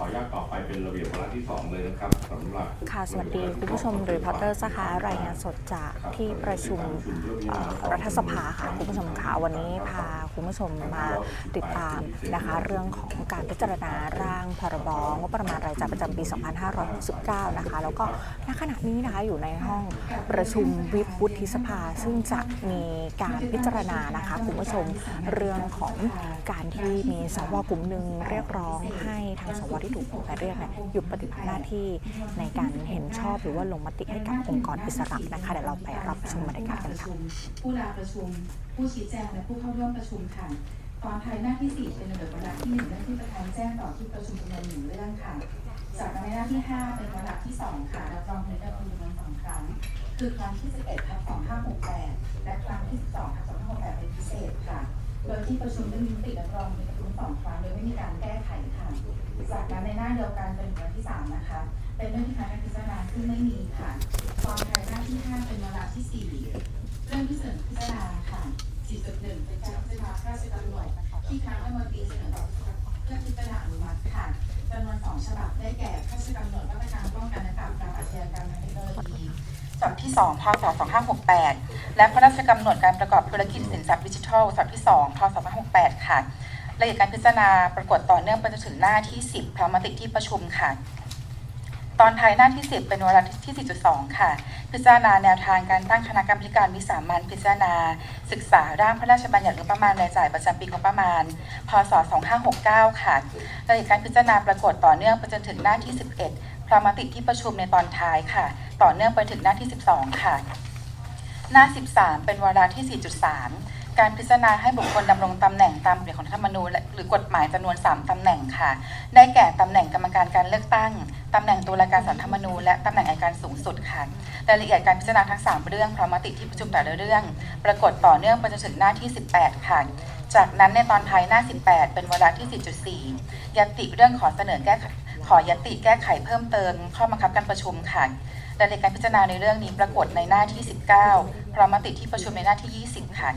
ขออนุญาตต่อไปเป็นระเบียบวาระที่สองเลยนะครับสำหรับค่ะ สวัสดีคุณผู้ชมรีพอร์เตอร์นะคะรายงานสดจากที่ประชุมเอ่อรัฐสภาค่ะคุณผู้ชมค่ะวันนี้พาคุณผู้ชมมาติดตามนะคะเรื่องของการพิจารณาร่าง พรบงบประมาณรายจ่ายประจำปี 2569 นะคะ แล้วก็ณขณะนี้นะคะอยู่ในห้องประชุมวิปวุฒิสภา ซึ่งจะมีการพิจารณานะคะคุณผู้ชมเรื่องของการที่มีสวกลุ่มหนึ่งเรียกร้องให้ทางสวที่ถูกออกหมายเรียกเนี่ยหยุดปฏิบัติหน้าที่ในการเห็นชอบหรือว่าลงมติให้กับองค์กรอิสระนะคะเดี๋ยวเราไปรับชมบรรยากาศกันค่ะผู้ลาประชุม ผู้ชี้แจงและผู้เข้าร่วมประชุมค่ะ ตอนท้ายหน้าที่สี่เป็นระเบียบวาระที่หนึ่งเรื่องที่ประธานแจ้งต่อที่ประชุมจำนวนหนึ่งเรื่องค่ะ จากนั้นในหน้าที่ห้าเป็นวาระที่สองค่ะรับรองผลการประชุมจำนวนสองครั้ง คือครั้งที่สิบเอ็ดทับสองห้าหกแปดและครั้งที่สิบสองทับสองห้าหกแปดเป็นพิเศษค่ะ โดยที่ประชุมได้มีมติรับรองผลการประชุมสองครั้งโดยไม่มีการแก้ไขค่ะจากนั้นในหน้าเดียวกันเป็นวาระที่สามนะคะ เป็นเรื่องที่คณะพิจารณาซึ่งไม่มีค่ะตอนท้ายหน้าที่ห้าเป็นวาระที่สี่เรื่องที่เสนอพิจารณาค่ะ 4.1เป็นการพิจารณาพระราชกำหนดที่คณะรัฐมนตรีเสนอต่อเพื่อพิจารณาอนุมัติค่ะจำนวนสองฉบับได้แก่พระราชกำหนดมาตรการป้องกันและปราบปรามอาชญากรรมทางเทคโนโลยีฉบับที่ 2 พศ 2568 และพระราชกำหนดการประกอบธุรกิจสินทรัพย์ดิจิทัลฉบับที่ 2 พศ 2568 ค่ะรายละเอียดการพิจารณาปรากฏต่อเนื่องไปจนถึงหน้าที่ 10 พร้อมมติที่ประชุมค่ะ ตอนท้ายหน้าที่ 10 เป็นวาระที่ 4.2 ค่ะ พิจารณาแนวทางการตั้งคณะกรรมการวิสามันพิจารณา ศึกษาร่างพระราชบัญญัติงบประมาณรายจ่ายประจำปีงบประมาณ พศ 2569 ค่ะรายละเอียดการพิจารณาปรากฏต่อเนื่องไปจนถึงหน้าที่ 11 พร้อมมติที่ประชุมในตอนท้ายค่ะ ต่อเนื่องไปถึงหน้าที่ 12 ค่ะ หน้า 13 เป็นวาระที่ 4.3 การพิจารณาให้บุคคลดำรงตำแหน่งตามระเบียบของรัฐธรรมนูญและหรือกฎหมายจำนวน 3ตำแหน่งค่ะ ได้แก่ตำแหน่งกรรมการการเลือกตั้งตำแหน่งตุลาการศารธรรมนูญและตำแหน่งอัยการสูงสุดค่ะรายละเอียดการพิจารณาทั้ง 3 เรื่องพร้อมมติที่ประชุมแต่ละเรื่อง ปรากฏต่อเนื่องไปจนถึงหน้าที่ 18 ค่ะ จากนั้นในตอนท้ายหน้า 18 เป็นเวลาที่4.4ยติเรื่องขอเสนอแก้ขขอยติแก้ไขเพิ่มเติม ข้อบังคับการประชุมค่ะรายละเอียดการพิจารณาในเรื่องนี้ปรากฏในหน้าที่ 19 พร้อมมติที่ประชุมในหน้าที่ 20 ค่ะ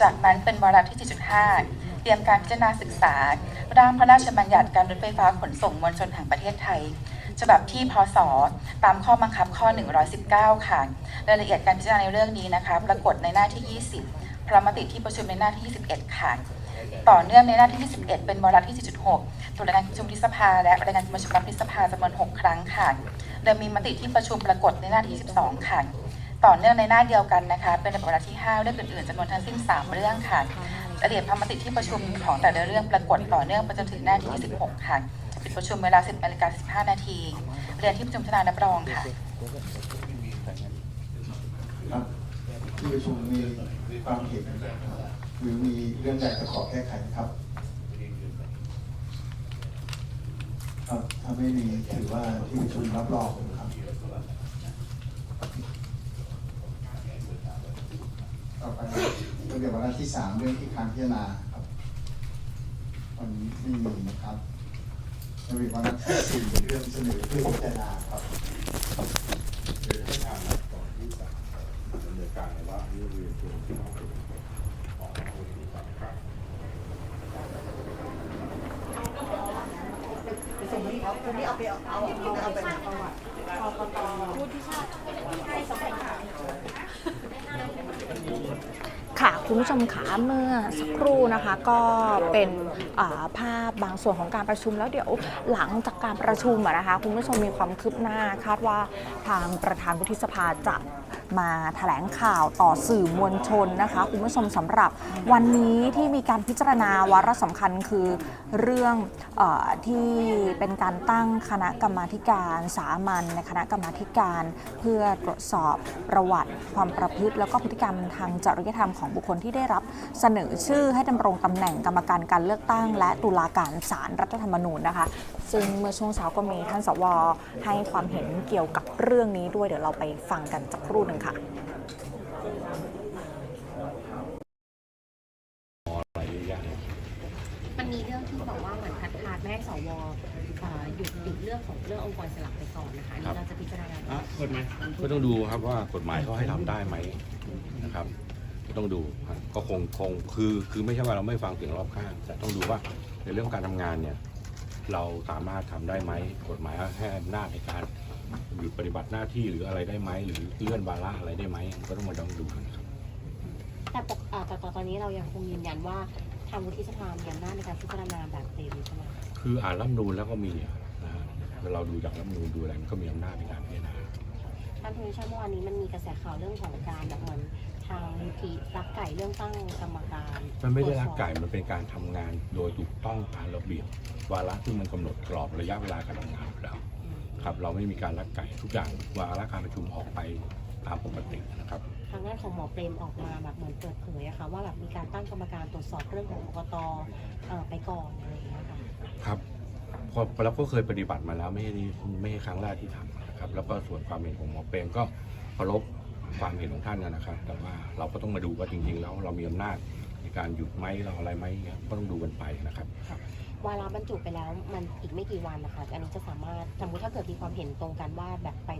จากนั้นเป็นวาระที่ 7.5 เตรียมการพิจารณาศึกษา ร่างพระราชบัญญัติการรถไฟฟ้าขนส่งมวลชนแห่งประเทศไทย ฉบับที่พศตามข้อบังคับข้อ 119 ค่ะ รายละเอียดการพิจารณาในเรื่องนี้นะคะปรากฏในหน้าที่ 20 พร้อมติที่ประชุมในหน้าที่ 21 ค่ะ ต่อเนื่องในหน้าที่ 21 เป็นวาระที่4.6ตรวจรายงานประชุมที่สภา และรายงานประชุมที่สภาจำนวน 6 ครั้งค่ะโดยมีมติที่ประชุมปรากฏในหน้าที่ 12 ค่ะ ต่อเนื่องในหน้าเดียวกันนะคะ เป็นวาระที่ 5 เรื่องอื่นๆจำนวนทั้งสิ้น 3 เรื่องค่ะรายละเอียดพระมติที่ประชุมของแต่ละเรื่องปรากฏต่อเนื่องไปจนถึงหน้าที่ 16 ค่ะปิดประชุมเวลา 10นาฬิกา15 นาที เรียนที่ประชุมทนายรับรองค่ะครับที่ประชุมมีความเห็นหรือมีเรื่องใดจะขอแก้ไขครับครับถ้าไม่มีถือว่าที่ประชุมรับรองครับต่อไป ระเบียบวาระที่สามเรื่องที่ค้างพิจารณาครับวันนี้ไม่มีนะครับระเบียบวาระที่สี่เรื่องเสนอเพื่อพิจารณาครับเดี๋ยวให้ทางนะก่อนที่จะดำเนินการในว่าเรื่องเรียนตัวที่น้องเป็นของผู้ที่สำคัญส่งนี้ครับคนนี้เอาไปเอาเอาเอาเอาไปประวัติกกตผู้ที่ชาติให้สำเร็จ คุณผู้ชมขาเมื่อสักครู่นะคะ ก็เป็นาภาพบางส่วนของการประชุมแล้วเดี๋ยวหลังจากการประชุมนะคะ คุณผู้ชมมีความคืบหน้าคาดว่าทางประธานวุฒิสภาจะ มาแถลงข่าวต่อสื่อมวลชนนะคะคุณผู้ชมสำหรับวันนี้ที่มีการพิจารณาวาระสำคัญคือเรื่องออที่เป็นการตั้งคณะกรรมาการสามัญในคณะกรรมาการ เพื่อตรวจสอบประวัติความประพฤติ แล้วก็พฤติกรรมทางจริยธรรมของบุคคลที่ได้รับเสนอชื่อให้ดำรงตำแหน่งกรรมการการเลือกตั้ง และตุลาการศาลรรัฐธรรมนูญนะคะ ซึ่งเมื่อช่วงเช้าก็มีท่านสวให้ความเห็นเกี่ยวกับเรื่องนี้ด้วยเดี๋ยวเราไปฟังกันสักครู่หนึ่งค่ะอะไรเยอะแยะเลยมันมีเรื่องที่บอกว่าเหมือนคัดค้านไม่ให้สวเอ่อหยุดหยุดเรื่องของเรื่ององค์กรอิสลักไปก่อนนะคะอันนี่เราจะพิจารณาอะก็ต้องดูครับว่ากฎหมายเขาให้ทำได้ไหมนะครับก็ต้องดูครับก็คงคงคือคือไม่ใช่ว่าเราไม่ฟังเสียงรอบข้าง แต่ต้องดูว่าในเรื่องการทำงานเนี่ยเราสามารถทำได้ไหมกฎหมายให้อำนาจในการ หยุดปฏิบัติหน้าที่หรืออะไรได้ไหมหรือเลื่อนวาระอะไรได้ไหมก็ต้องมาลองดูกันครับแต่ปกอ่าแต่ตอนนี้เรายังคงยืนยันว่าทางวุฒิสภามีอำนาจในการพิจารณาแบบเต็มใช่ไหมคะคืออ่านรัฐธรรมนูลแล้วก็มีอะนะฮะเราดูจากรัฐธรรมนูลดูอะไรมันก็มีอำนาจในการพิจารณา ท่านทูชาเมื่อวานนี้มันมีกระแสข่าวเรื่องของการแบบเหมือนทางมูลที่รักไก่เรื่องตั้งกรรมการมันไม่ได้รักไก่ มันเป็นการทำงานโดยถูกต้องตามระเบียบวาระที่มันกำหนดกรอบระยะเวลาการทำงานอยู่แล้ว ครับเราไม่มีการรักไก่ทุกอย่างวาระการประชุมออกไปตามปกตินะครับ ทางด้านของหมอเปรมออกมาแบบเหมือนเปิดเผยอะค่ะว่าแบบมีการตั้งกรรมการตรวจสอบเรื่องของกกตเอ่อไปก่อนอะไรอย่างเงี้ยค่ะครับพอเราก็เคยปฏิบัติมาแล้วไม่ใช่นี่ไม่ใช่ครั้งแรกที่ทำนะครับ แล้วก็ส่วนความเห็นของหมอเปรมก็เคารพความเห็นของท่านนะครับ แต่ว่าเราก็ต้องมาดูว่าจริง ๆ แล้วเรามีอำนาจในการหยุดไหมเราอะไรไหมเนี่ยก็ต้องดูกันไปนะครับ วาระบรรจุไปแล้วมันอีกไม่กี่วันนะคะ อันนี้จะสามารถสมมติถ้าเกิดมีความเห็นตรงกันว่าแบบไป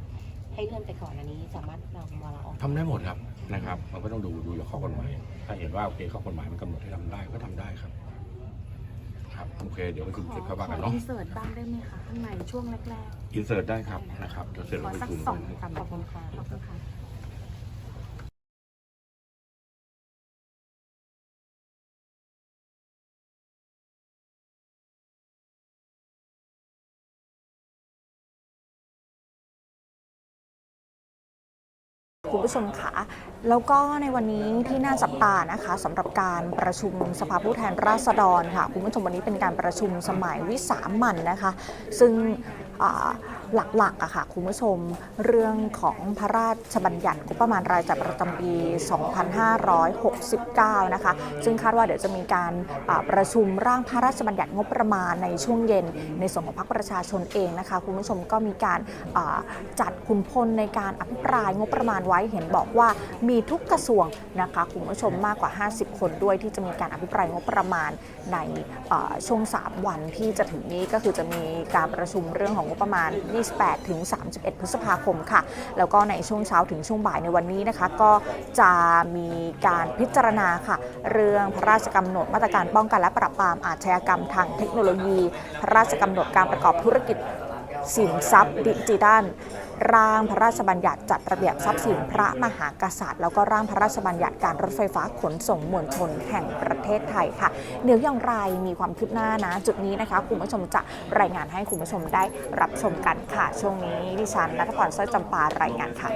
ให้เลื่อนไปก่อนอันนี้สามารถนำวาระออก ทำได้หมดครับนะครับ มันก็ต้องดูดูจากข้อกฎหมาย ถ้าเห็นว่าโอเคข้อกฎหมายมันกำหนดให้ทำได้ก็ทำได้ครับ ครับโอเค เดี๋ยวไปถึงเสร็จก็ว่ากันขอเนาะอินเสิร์ตบ้างได้ไหมคะข้างในช่วงแรกอินเสิร์ตได้ครับนะครับเดี๋ยวเสร็จๆขเราอไปสักคุมสองกันสามขอบคุณค่ะ ขอบคุณค่ะ คุณผู้ชมคะแล้วก็ในวันนี้ที่น่าจับตานะคะสำหรับการประชุมสภาผู้แทนราษฎรค่ะ คุณผู้ชมวันนี้เป็นการประชุมสมัยวิสามันนะคะ ซึ่ง หลักๆอะค่ะคุณผู้ชมเรื่องของพระราชบัญญัติงบประมาณรายจ่ายประจำปี 2569 นะคะ ซึ่งคาดว่าเดี๋ยวจะมีการประชุมร่างพระราชบัญญัติงบประมาณในช่วงเย็น ในส่วนของพรรคประชาชนเองนะคะคุณผู้ชมก็มีการจัดคุณพลในการอภิปรายงบประมาณไว้เห็นบอกว่ามีทุกกระทรวงนะคะคุณผู้ชมมากกว่า 50 คนด้วยที่จะมีการอภิปรายงบประมาณในช่วง 3 วันที่จะถึงนี้ก็คือจะมีการประชุมเรื่องของงบประมาณ28 ถึง 31 พฤษภาคมค่ะ แล้วก็ในช่วงเช้าถึงช่วงบ่ายในวันนี้นะคะ ก็จะมีการพิจารณาค่ะ เรื่องพระราชกำหนดมาตรการป้องกันและปราบปรามอาชญากรรมทางเทคโนโลยี พระราชกำหนดการประกอบธุรกิจสินทรัพย์ดิจิทัล ร่างพระราชบัญญัติจัดระเบียบทรัพย์สินพระมหากษัตริย์ แล้วก็ร่างพระราชบัญญัติการรถไฟฟ้าขนส่งมวลชนแห่งประเทศไทยค่ะ เดี๋ยวอย่างไรมีความคืบหน้านะ จุดนี้นะคะคุณผู้ชมจะรายงานให้คุณผู้ชมได้รับชมกันค่ะ ช่วงนี้ดิฉันนัทพรสร้อยจำปารายงานค่ะ